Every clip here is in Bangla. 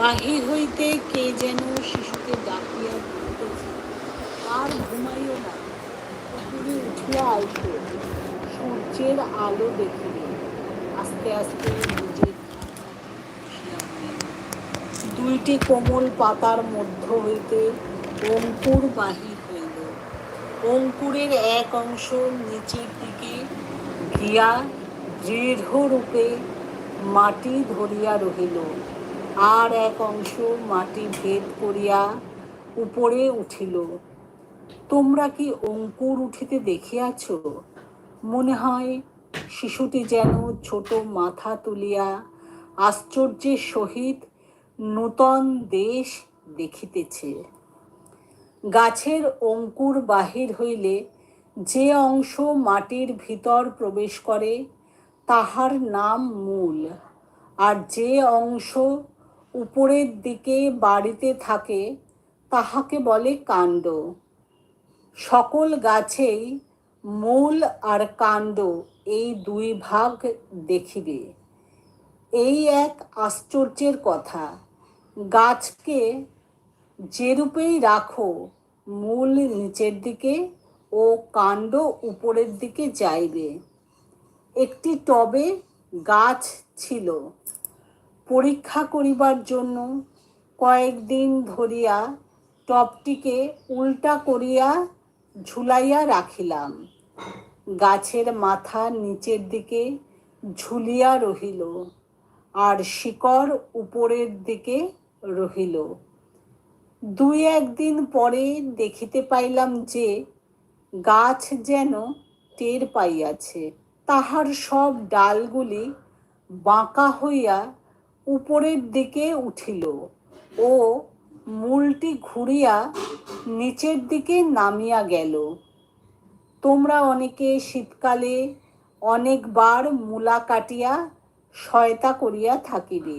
বাহির হইতে কে যেন শিশুকে ডাকিয়া আর ঘুমাইও না। পুকুরে উঠিয়া আইতো সূর্যের আলো দেখিবে। আস্তে আস্তে দুইটি কোমল পাতার মধ্য হইতে অঙ্কুর বাহির হইল। অঙ্কুরের এক অংশ নিচের দিকে গিয়া দৃঢ়রূপে মাটি ধরিয়া রহিল। আর এক অংশ মাটি ভেদ করিয়া উপরে উঠিল। তোমরা কি অঙ্কুর উঠিতে দেখিয়াছ? মনে হয় শিশুটি যেন ছোট মাথা তুলিয়া আশ্চর্যের সহিত নূতন দেশ দেখিতেছে। গাছের অঙ্কুর বাহির হইলে যে অংশ মাটির ভিতর প্রবেশ করে, তাহার নাম মূল। আর যে অংশ উপরের দিকে বাড়িতে থাকে, তাহাকে বলে কাণ্ড। সকল গাছেই মূল আর কাণ্ড এই দুই ভাগ দেখিবে। এই এক আশ্চর্যের কথা, গাছকে যেরূপেই রাখো, মূল নিচের দিকে ও কাণ্ড উপরের দিকে যাইবে। একটি টবে গাছ ছিল পরীক্ষা করিবার জন্য কয়েকদিন ধরিয়া টবটিকে উল্টা করিয়া ঝুলাইয়া রাখিলাম। গাছের মাথা নিচের দিকে ঝুলিয়া রহিল আর শিকড় উপরের দিকে রহিল। দুই একদিন পরে দেখিতে পাইলাম যে গাছ যেন টের পাইয়াছে। তাহার সব ডালগুলি বাঁকা হইয়া উপরের দিকে উঠিল। ও মূলটি ঘুরিয়া নিচের দিকে নামিয়া গেল। তোমরা অনেকে শীতকালে অনেকবার মূলা কাটিয়া শয়তা করিয়া থাকিবে।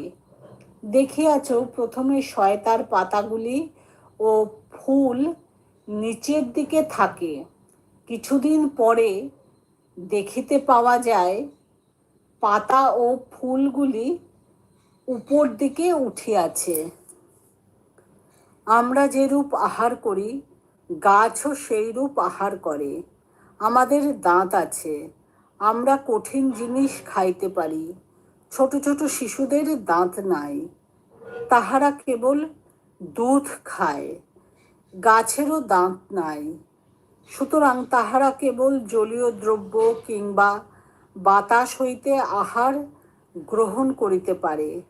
দেখিয়াছ, প্রথমে শয়তার পাতাগুলি ও ফুল নিচের দিকে থাকে। কিছুদিন পরে দেখিতে পাওয়া যায়, পাতা ও ফুলগুলি উপর দিকে উঠিয়াছে আমরা যেরূপ আহার করি, গাছও সেইরূপ আহার করে। আমাদের দাঁত আছে। আমরা কঠিন জিনিস খাইতে পারি। ছোট ছোট শিশুদের দাঁত নাই। তাহারা কেবল দুধ খায়। গাছেরও দাঁত নাই। সুতরাং তাহারা কেবল জলীয় দ্রব্য কিংবা বাতাস হইতে আহার গ্রহণ করিতে পারে।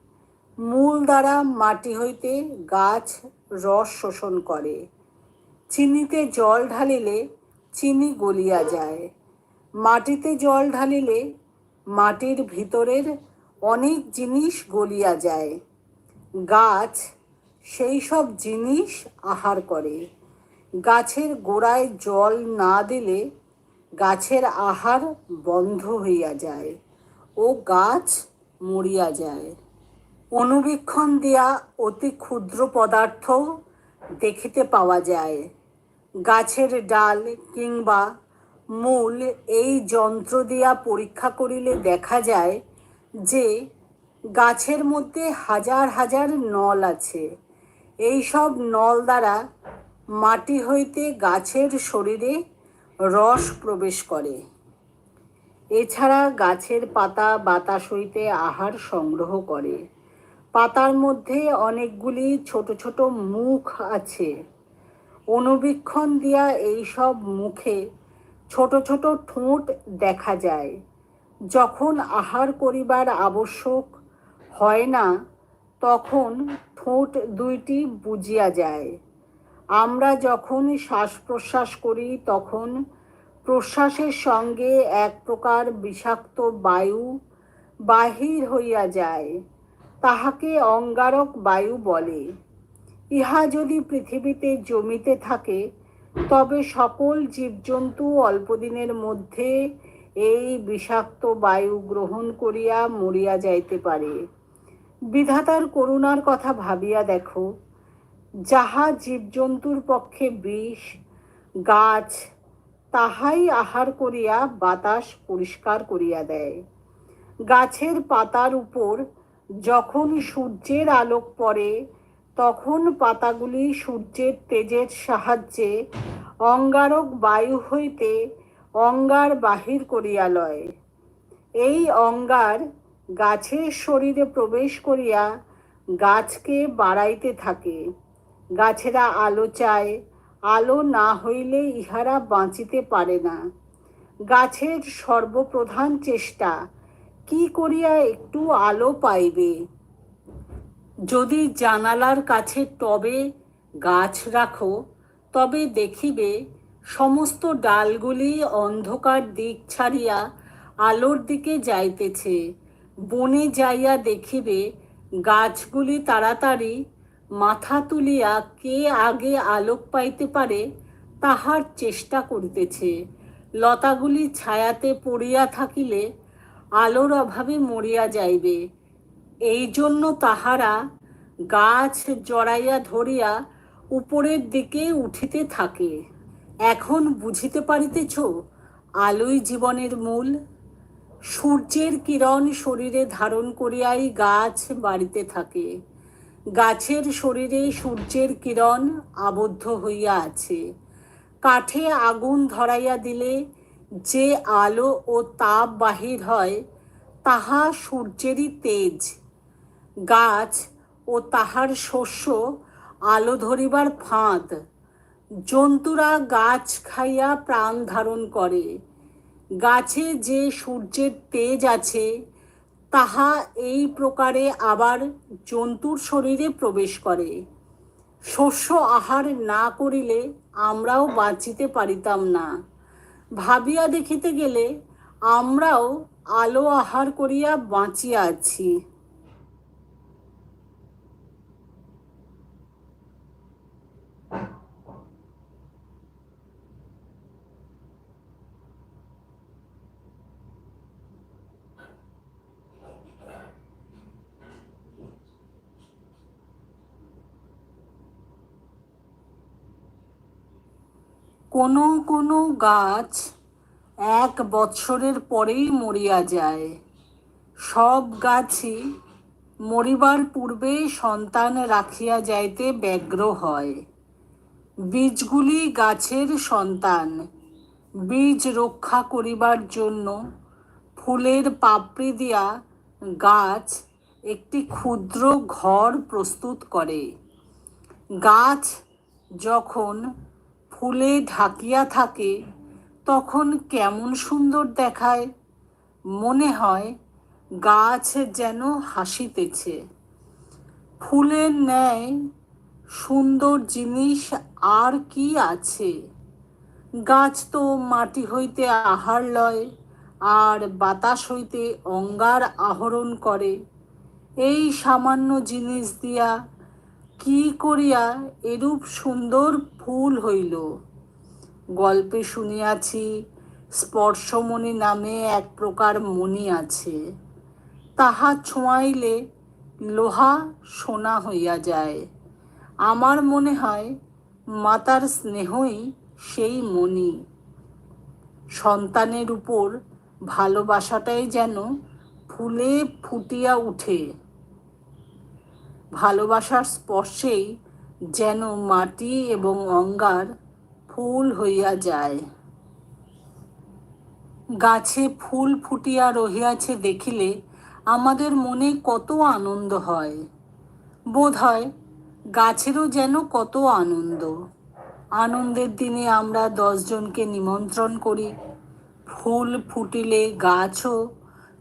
মূল দ্বারা মাটি হইতে গাছ রস শোষণ করে। চিনিতে জল ঢালিলে চিনি গলিয়া যায়। মাটিতে জল ঢালিলে মাটির ভিতরের অনেক জিনিস গলিয়া যায়। গাছ সেই সব জিনিস আহার করে। গাছের গোড়ায় জল না দিলে গাছের আহার বন্ধ হইয়া যায় ও গাছ মরিয়া যায়। অনুবীক্ষণ দিয়া অতি ক্ষুদ্র পদার্থ দেখিতে পাওয়া যায়। গাছের ডাল কিংবা মূল এই যন্ত্র দিয়া পরীক্ষা করিলে দেখা যায় যে গাছের মধ্যে হাজার হাজার নল আছে। এই সব নল দ্বারা মাটি হইতে গাছের শরীরে রস প্রবেশ করে। এছাড়া গাছের পাতা বাতাস হইতে আহার সংগ্রহ করে। পাতার মধ্যে অনেকগুলি ছোট ছোট মুখ আছে। অনুবীক্ষণ দিয়া এই সব মুখে ছোট ছোট ঠোঁট দেখা যায়। যখন আহার করিবার আবশ্যক হয় না, তখন ঠোঁট দুইটি বুঝিয়া যায়। আমরা যখন শ্বাস প্রশ্বাস করি, তখন প্রশ্বাসের সঙ্গে এক প্রকার বিষাক্ত বায়ু বাহির হইয়া যায়। তাহাকে অঙ্গারক বায়ু বলে। ইহা যদি পৃথিবীতে জমিতে থাকে, তবে সকল জীবজন্তু অল্পদিনের মধ্যে এই বিষাক্ত বায়ু গ্রহণ করিয়া মরিয়া যাইতে পারে। বিধাতার করুণার কথা ভাবিয়া দেখো, যাহা জীবজন্তুর পক্ষে বিষ, গাছ, তাহাই আহার করিয়া বাতাস পরিষ্কার করিয়া দেয়। গাছের পাতার উপর যখন সূর্যের আলোক পড়ে, তখন পাতাগুলি সূর্যের তেজের সাহায্যে অঙ্গারক বায়ু হইতে অঙ্গার বাহির করিয়া লয়। এই অঙ্গার গাছের শরীরে প্রবেশ করিয়া গাছকে বাড়াইতে থাকে। গাছেরা আলো চায়, আলো না হইলে ইহারা বাঁচিতে পারে না। গাছের সর্বপ্রধান চেষ্টা কি করিয়া একটু আলো পাইবে? যদি জানালার কাছে টবে গাছ রাখো, তবে দেখিবে সমস্ত ডালগুলি অন্ধকার দিক ছাড়িয়া আলোর দিকে যাইতেছে। বনে যাইয়া দেখিবে গাছগুলি তাড়াতাড়ি মাথা তুলিয়া কে আগে আলোক পাইতে পারে তাহার চেষ্টা করিতেছে। লতাগুলি ছায়াতে পড়িয়া থাকিলে আলোর অভাবে মরিয়া যাইবে। এই জন্য তাহারা গাছ জড়াইয়া ধরিয়া উপরের দিকে উঠিতে থাকে। এখন বুঝিতে পারিতেছ, আলোই জীবনের মূল। সূর্যের কিরণ শরীরে ধারণ করিয়াই গাছ বাড়িতে থাকে। গাছের শরীরে সূর্যের কিরণ আবদ্ধ হইয়া আছে। কাঠে আগুন ধরাইয়া দিলে যে আলো ও তাপ বাহির হয়, তাহা সূর্যেরই তেজ। গাছ ও তাহার শস্য আলো ধরিবার ফাঁদ। জন্তুরা গাছ খাইয়া প্রাণ ধারণ করে। গাছে যে সূর্যের তেজ আছে, তাহা এই প্রকারে আবার জন্তুর শরীরে প্রবেশ করে। শস্য আহার না করিলে আমরাও বাঁচিতে পারিতাম না। ভাবিয়া দেখিতে গেলে আমরাও আলো আহার করিয়া বাঁচিয়া আছি। কোনো কোনো গাছ এক বৎসরের পরেই মরিয়া যায়। সব গাছই মরিবার পূর্বে সন্তান রাখিয়া যাইতে ব্যগ্র হয়। বীজগুলি গাছের সন্তান। বীজ রক্ষা করিবার জন্য ফুলের পাপড়ি দিয়া গাছ একটি ক্ষুদ্র ঘর প্রস্তুত করে। গাছ যখন ফুলে ঢাকিয়া থাকে, তখন কেমন সুন্দর দেখায়। মনে হয় গাছ যেন হাসিতেছে। ফুলের ন্যায় সুন্দর জিনিস আর কি আছে। গাছ তো মাটি হইতে আহার লয়, আর বাতাস হইতে অঙ্গার আহরণ করে। এই সামান্য জিনিস দিয়া কি করিয়া এরূপ সুন্দর ফুল হইল? গল্পে শুনিয়াছি, স্পর্শমণি নামে এক প্রকার মণি আছে। তাহা ছোঁয়াইলে লোহা সোনা হইয়া যায়। আমার মনে হয় মাতার স্নেহই সেই মণি। সন্তানের উপর ভালোবাসাটাই যেন ফুলে ফুটিয়া উঠে। ভালোবাসার স্পর্শেই যেন মাটি এবং অঙ্গার ফুল হইয়া যায়। গাছে ফুল ফুটিয়া রহিয়াছে দেখিলে আমাদের মনে কত আনন্দ হয়। বোধ হয় গাছেরও যেন কত আনন্দ। আনন্দের দিনে আমরা দশজনকে নিমন্ত্রণ করি। ফুল ফুটিলে গাছও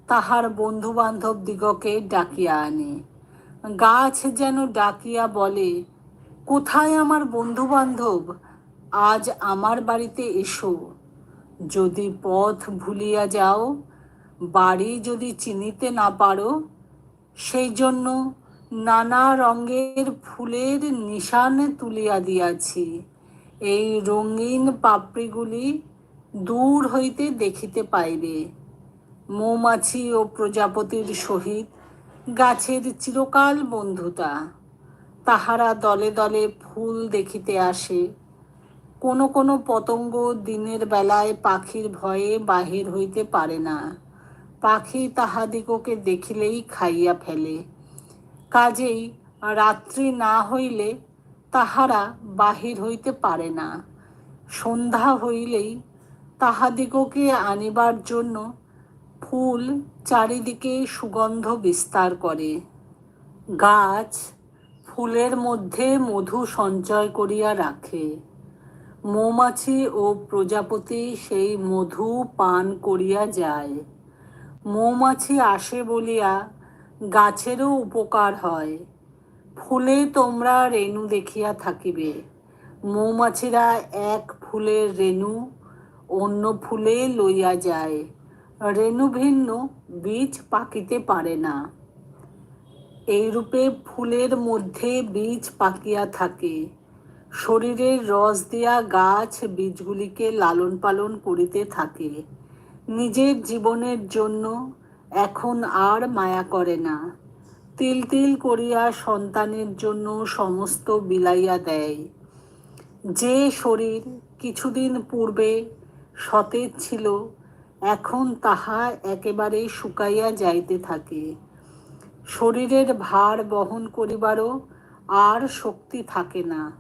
তাহার বন্ধু বান্ধব দিগকে ডাকিয়া আনে। গাছ যেন ডাকিয়া বলে, কোথায় আমার বন্ধু বান্ধব আজ আমার বাড়িতে এসো। যদি পথ ভুলিয়া যাও, বাড়ি যদি চিনিতে না পারো সেই জন্য নানা রঙের ফুলের নিশান তুলিয়া দিয়াছি। এই রঙিন পাপড়িগুলি দূর হইতে দেখিতে পাইবে। মৌমাছি ও প্রজাপতির সহিত গাছের চিরকাল বন্ধুতা। তাহারা দলে দলে ফুল দেখিতে আসে। কোনো কোনো পতঙ্গ দিনের বেলায় পাখির ভয়ে বাহির হইতে পারে না। পাখি তাহাদিগকে দেখিলেই খাইয়া ফেলে। কাজেই রাত্রি না হইলে তাহারা বাহির হইতে পারে না। সন্ধ্যা হইলেই তাহাদিগকে আনিবার জন্য ফুল চারিদিকে সুগন্ধ বিস্তার করে। গাছ ফুলের মধ্যে মধু সঞ্চয় করিয়া রাখে। মৌমাছি ও প্রজাপতি সেই মধু পান করিয়া যায়। মৌমাছি আসে বলিয়া গাছেরও উপকার হয়। ফুলে তোমরা রেণু দেখিয়া থাকিবে। মৌমাছিরা এক ফুলের রেণু অন্য ফুলে লইয়া যায়। রেণু ভিন্ন বীজ পাকিতে পারে না। এইরূপে ফুলের মধ্যে বীজ পাকিয়া থাকে। শরীরের রস দিয়া গাছ বীজগুলিকে লালন পালন করিতে থাকে। নিজের জীবনের জন্য এখন আর মায়া করে না। তিল তিল করিয়া সন্তানের জন্য সমস্ত বিলাইয়া দেয়। যে শরীর কিছুদিন পূর্বে সতেজ ছিল এখন তাহা একেবারে শুকাইয়া যাইতে থাকে। শরীরের ভার বহন করিবারও আর শক্তি থাকে না।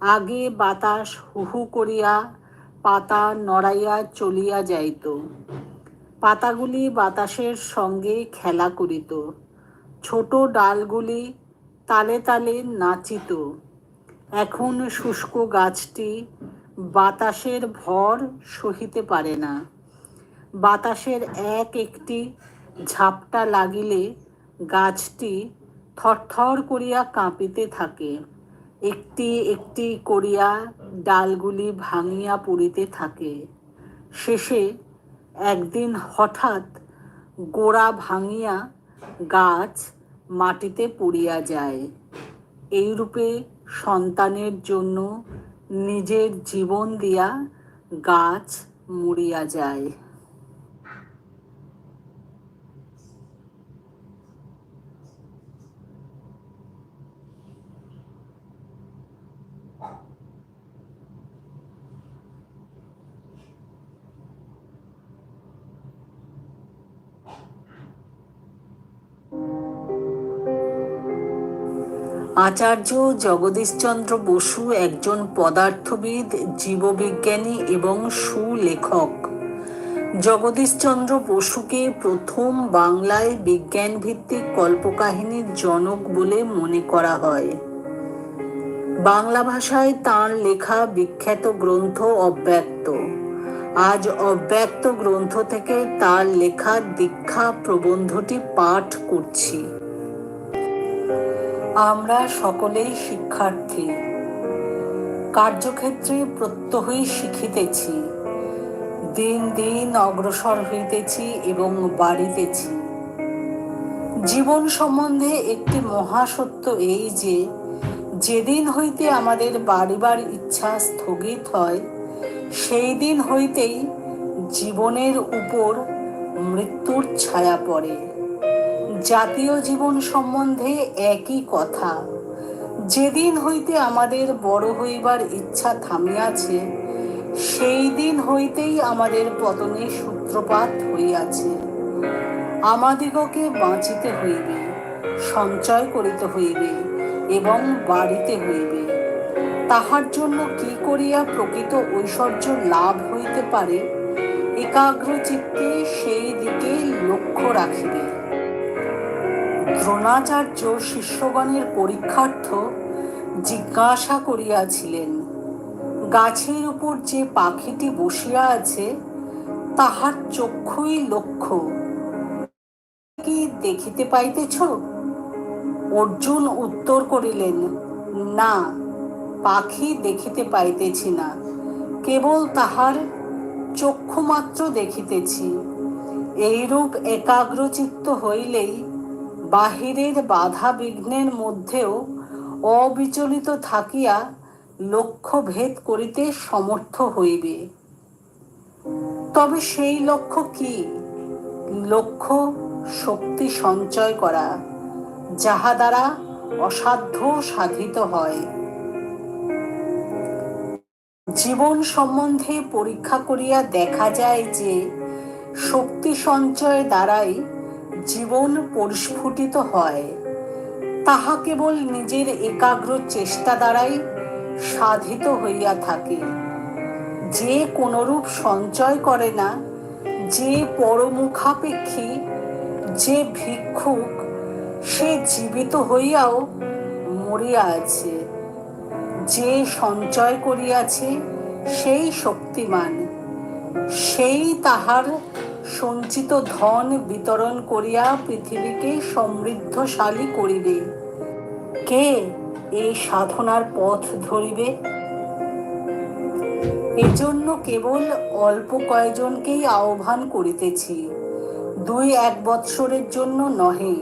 আগে বাতাস হুহু করিয়া পাতা নড়াইয়া চলিয়া যাইত। পাতাগুলি বাতাসের সঙ্গে খেলা করিত। ছোট ডালগুলি তালে তালে নাচিত। এখন শুষ্ক গাছটি বাতাসের ভর সহিতে পারে না। বাতাসের এক একটি ঝাপটা লাগিলে গাছটি থরথর করিয়া কাঁপিতে থাকে। একটি একটি করিয়া ডালগুলি ভাঙিয়া পড়িতে থাকে। শেষে একদিন হঠাৎ গোড়া ভাঙিয়া গাছ মাটিতে পড়িয়া যায়। এইরূপে সন্তানের জন্য নিজের জীবন দিয়া গাছ মরিয়া যায়। আচার্য জগদীশচন্দ্র বসু একজন পদার্থবিদ, জীববিজ্ঞানী এবং সুলেখক। জগদীশচন্দ্র বসুকে প্রথম বাংলায় বিজ্ঞান ভিত্তিক কল্পকাহিনীর জনক বলে মনে করা হয়। বাংলা ভাষায় তাঁর লেখা বিখ্যাত গ্রন্থ অব্যক্ত। আজ অব্যক্ত গ্রন্থ থেকে তার লেখা দীক্ষা প্রবন্ধটি পাঠ করছি। আমরা সকলেই শিক্ষার্থী। কার্যক্ষেত্রে প্রত্যহই শিখিতেছি। দিন দিন অগ্রসর হইতেছি এবং বাড়িতেছি। জীবন সম্বন্ধে একটি মহাসত্য এই যে, যেদিন হইতে আমাদের বাড়িবার ইচ্ছা স্থগিত হয় সেই দিন হইতেই জীবনের উপর মৃত্যুর ছায়া পড়ে। জাতীয় জীবন সম্বন্ধে একই কথা। যেদিন হইতে আমাদের বড় হইবার ইচ্ছা থামিয়াছে সেই দিন হইতেই আমাদের পতনের সূত্রপাত হইয়াছে। আমাদিগকে বাঁচিতে হইবে, সঞ্চয় করিতে হইবে এবং বাড়িতে হইবে। তাহার জন্য কি করিয়া প্রকৃত ঐশ্বর্য লাভ হইতে পারে একাগ্র চিত্তে সেই দিকে লক্ষ্য রাখিবে। দ্রোণাচার্য শিষ্যগণের পরীক্ষার্থ জিজ্ঞাসা করিয়াছিলেন, গাছের উপর যে পাখিটি বসিয়া আছে, তাহার চক্ষুই লক্ষ্য। কি দেখিতে পাইতেছ? অর্জুন উত্তর করিলেন, না, পাখি দেখিতে পাইতেছি না, কেবল তাহার চক্ষু মাত্র দেখিতেছি। এইরূপ একাগ্রচিত্ত হইলেই বাহিরের বাধা বিঘ্নের মধ্যেও অবিচলিত থাকিয়া লক্ষ্য ভেদ করিতে সমর্থ হইবে। তবে সেই লক্ষ্য কি? লক্ষ্য, শক্তি সঞ্চয় করা, যাহা দ্বারা অসাধ্য সাধিত হয়। জীবন সম্বন্ধে পরীক্ষা করিয়া দেখা যায় যে, শক্তি সঞ্চয় দ্বারাই জীবন পরিস্ফুটিত হয়। তাহা কেবল নিজের একাগ্র চেষ্টা দ্বারাই সাধিত হইয়া থাকে। যে কোনরূপ সঞ্চয় করে না, যে পরমুখাপেক্ষী, যে ভিক্ষুক, সে জীবিত হইয়াও মরিয়া আছে। যে সঞ্চয় করিয়াছে, সেই শক্তিমান। সেই তাহার সঞ্চিত ধন বিতরণ করিয়া পৃথিবীকে সমৃদ্ধশালী করিবে। কে এই সাধনার পথ ধরিবে? এজন্য কেবল অল্প কয়েকজনকেই আহ্বান করিতেছি। দুই এক বৎসরের জন্য নহে,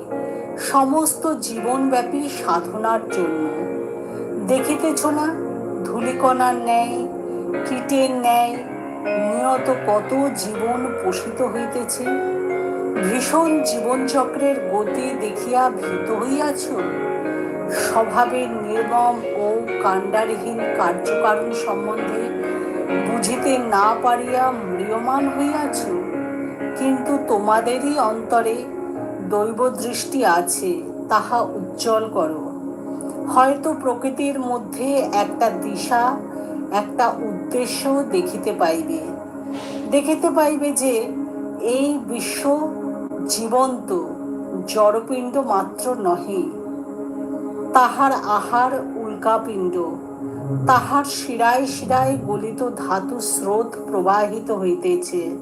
সমস্ত জীবনব্যাপী সাধনার জন্য। দেখিতেছ না, ধূলিকণার ন্যায়, কীটের ন্যায় নিয়ত কত জীবন পোষিত হইতেছে? ভীষণ জীবনচক্রের গতি দেখিয়া ভীত হইয়াছ? স্বভাবের নির্মম ও কাণ্ডারহীন কার্যকারণ সম্বন্ধে বুঝিতে না পারিয়া ম্রিয়মান হইয়াছ? কিন্তু তোমাদেরই অন্তরে দৈব দৃষ্টি আছে, তাহা উজ্জ্বল করো। হয়তো প্রকৃতির মধ্যে একটা দিশা একটা উদ্দেশ্য দেখিতে পাইবে। দেখিতে পাইবে যে, এই বিশ্ব জীবন্ত জড়পিণ্ড মাত্র নহে। তাহার আহার উল্কাপিণ্ড, তাহার শিরায় শিরায় গলিত ধাতু স্রোত প্রবাহিত হইতেছে।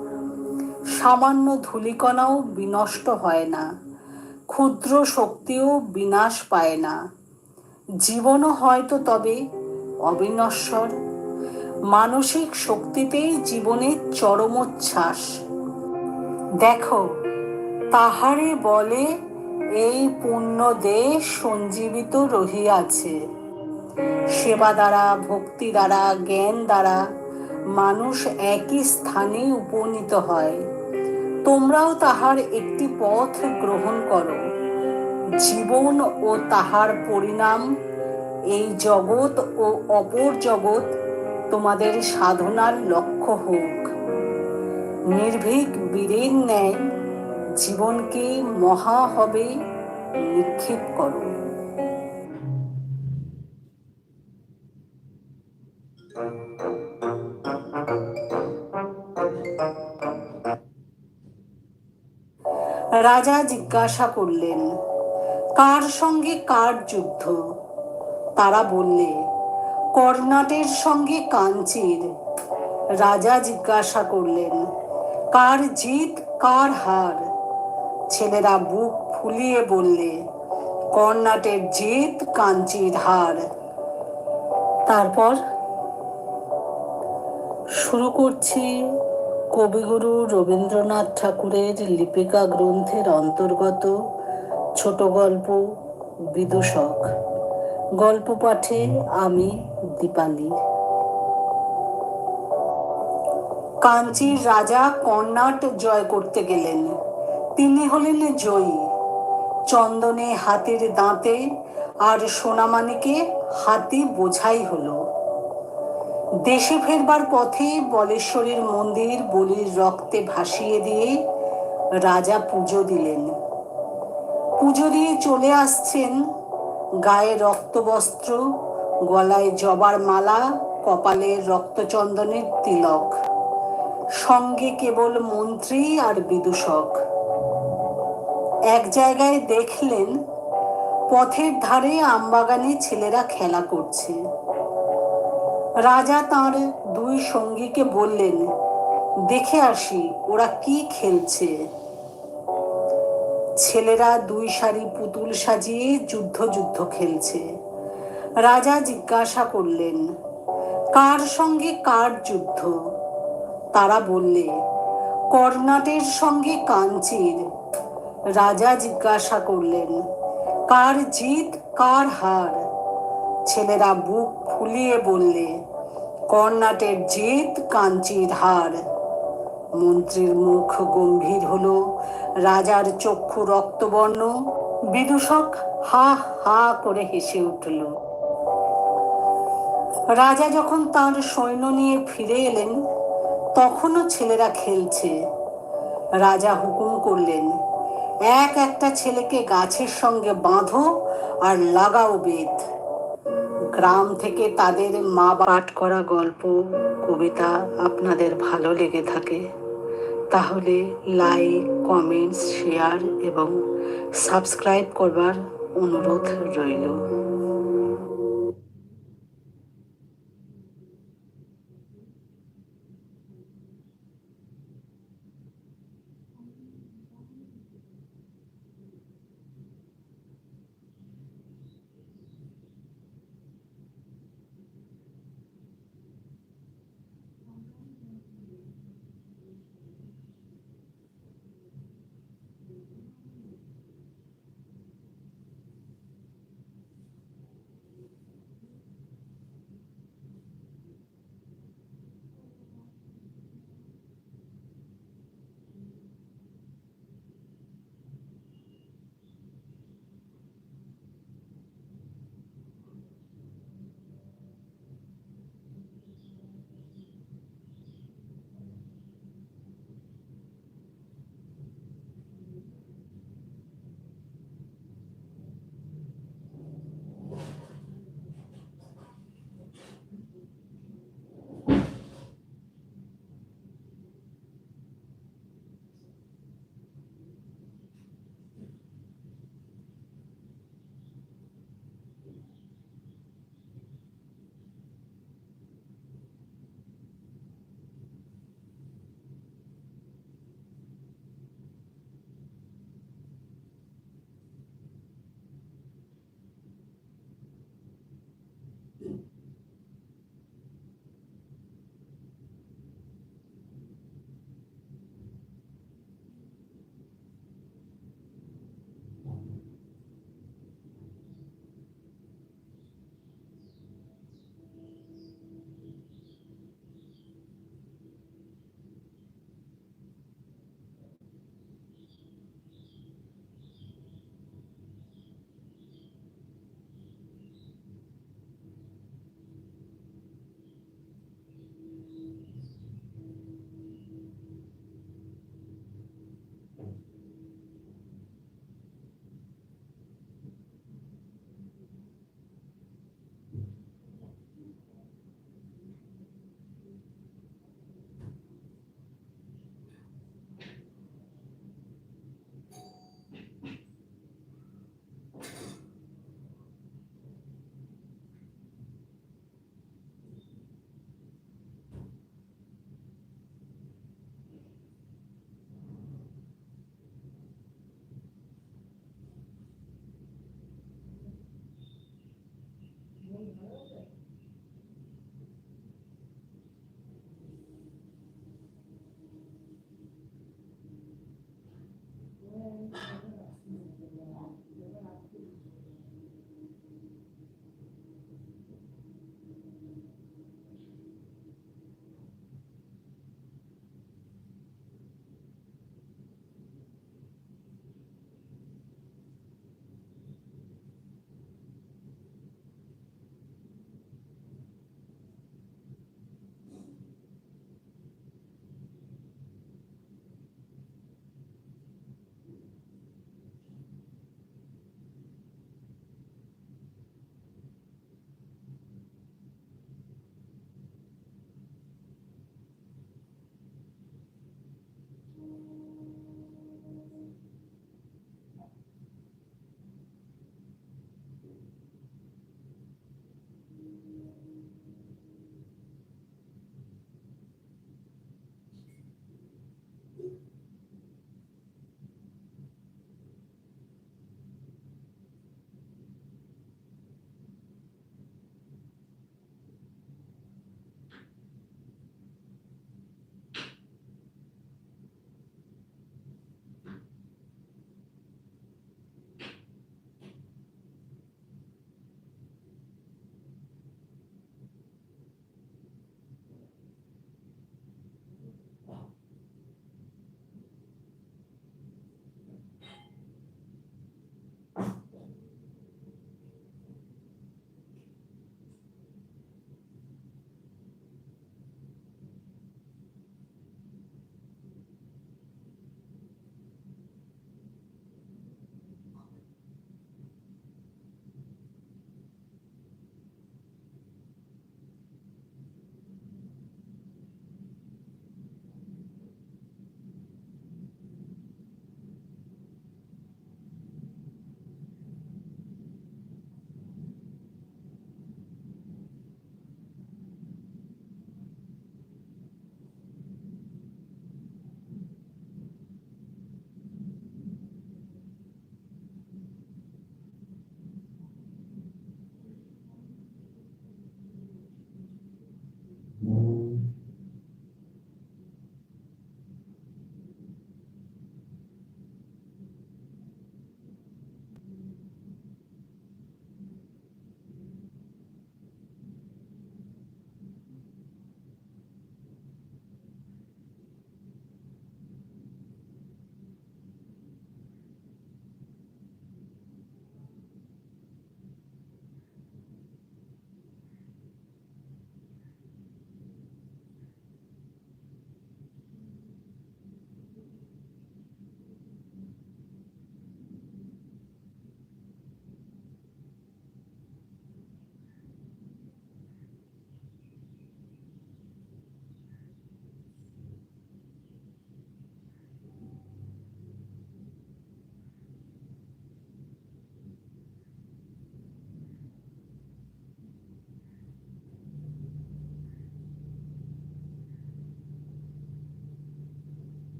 সামান্য ধূলিকণাও বিনষ্ট হয় না, ক্ষুদ্র শক্তিও বিনাশ পায় না। জীবনও হয়তো তবে অবিনশ্বর। মানসিক শক্তিতেই জীবনের চরমোচ্ছ্বাস। দেখো, তাহারে বলে, এই পুণ্য দেশ সঞ্জীবিত রহিয়াছে। সেবা দ্বারা, ভক্তি দ্বারা, জ্ঞান দ্বারা মানুষ একই স্থানে উপনীত হয়। তোমরাও তাহার একটি পথ গ্রহণ করো। জীবন ও তাহার পরিণাম এই জগৎ ও অপর জগৎ তোমাদের সাধনার লক্ষ্য হোক। নির্ভীক বীরের ন্যায় জীবনকে মহা হবে নিক্ষেপ করো। রাজা জিজ্ঞাসা করলেন, কার সঙ্গে কার যুদ্ধ? তারা বললে কর্ণাটের সঙ্গে কাঞ্চির। রাজা জিজ্ঞাসা করলেন, কার জিত, কার হার? ছেলেরা বুক ফুলিয়ে বললে, কর্ণাটের জিত, কাঞ্চির হার। তারপর শুরু করছি কবিগুরু রবীন্দ্রনাথ ঠাকুরের লিপিকা গ্রন্থের অন্তর্গত ছোট গল্প বিদূষক। গল্প পাঠে আমি দীপালি। কাঞ্চির রাজা কর্ণাট জয় করতে গেলেন। তিনি হলেন জয়ী। চন্দনে হাতের দাঁতে আর সোনামানিকে হাতি বোঝাই হলো। দেশে ফেরবার পথে বলেশ্বরীর মন্দির বলির রক্তে ভাসিয়ে দিয়ে রাজা পুজো দিলেন। পুজো দিয়ে চলে আসছেন গায়ে রক্তবস্ত্র, গলায় জবার মালা, কপালে রক্তচন্দনের তিলক। সঙ্গে কেবল মন্ত্রী আর বিদূষক। এক জায়গায় দেখলেন, পথের ধারে আমবাগানে ছেলেরা খেলা করছে। রাজা তাঁর দুই সঙ্গীকে বললেন, দেখে আসি, ওরা কি খেলছে? ছেলেরা দুই সারি পুতুল সাজিয়ে যুদ্ধ যুদ্ধ খেলছে। রাজা জিজ্ঞাসা করলেন, কার সঙ্গে কার যুদ্ধ? তারা বললে, কর্ণাটের সঙ্গে কাঞ্চির। রাজা জিজ্ঞাসা করলেন, কার জিত, কার হার? ছেলেরা বুক ফুলিয়ে বললে, কর্ণাটের জিত, কাঞ্চির হার। মন্ত্রীর মুখ গম্ভীর হল, রাজার চক্ষু রক্তবর্ণ, বিদূষক হা হা করে হেসে উঠল। রাজা যখন তার সৈন্য নিয়ে ফিরে এলেন, তখনও ছেলেরা খেলছে। রাজা হুকুম করলেন, এক একটা ছেলেকে গাছের সঙ্গে বাঁধো আর লাগাও বেদ গ্রাম থেকে তাদের মা পাঠ করা গল্প, কবিতা আপনাদের ভালো লেগে থাকে। তাহলে লাইক কমেন্টস শেয়ার এবং সাবস্ক্রাইব করবার অনুরোধ রইল।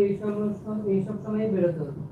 এইসব এইসব সময় বেরোতে হতো